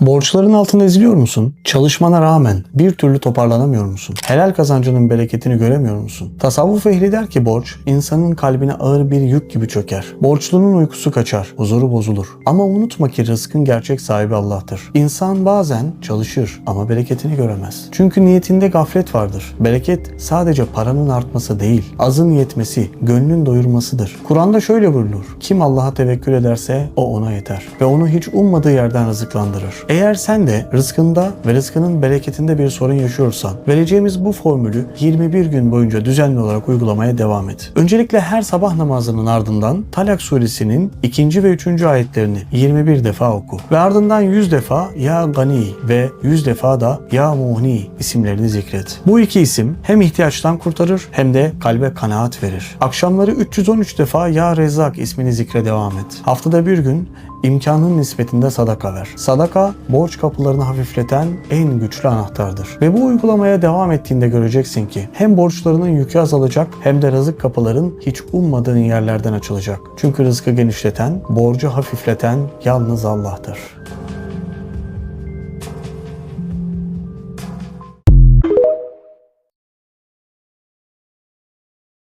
Borçların altında eziliyor musun? Çalışmana rağmen bir türlü toparlanamıyor musun? Helal kazancının bereketini göremiyor musun? Tasavvuf ehli der ki borç, insanın kalbine ağır bir yük gibi çöker. Borçlunun uykusu kaçar, huzuru bozulur. Ama unutma ki rızkın gerçek sahibi Allah'tır. İnsan bazen çalışır ama bereketini göremez. Çünkü niyetinde gaflet vardır. Bereket sadece paranın artması değil, azın yetmesi, gönlün doyurmasıdır. Kur'an'da şöyle buyrulur. Kim Allah'a tevekkül ederse o ona yeter ve onu hiç ummadığı yerden rızıklandırır. Eğer sen de rızkında ve rızkının bereketinde bir sorun yaşıyorsan, vereceğimiz bu formülü 21 gün boyunca düzenli olarak uygulamaya devam et. Öncelikle her sabah namazının ardından Talak suresinin 2. ve 3. ayetlerini 21 defa oku. Ve ardından 100 defa Ya Gani ve 100 defa da Ya Muhni isimlerini zikret. Bu iki isim hem ihtiyaçtan kurtarır hem de kalbe kanaat verir. Akşamları 313 defa Ya Rezzak ismini zikre devam et. Haftada bir gün imkanın nispetinde sadaka ver. Sadaka borç kapılarını hafifleten en güçlü anahtardır. Ve bu uygulamaya devam ettiğinde göreceksin ki hem borçlarının yükü azalacak hem de rızık kapıların hiç ummadığın yerlerden açılacak. Çünkü rızkı genişleten, borcu hafifleten yalnız Allah'tır.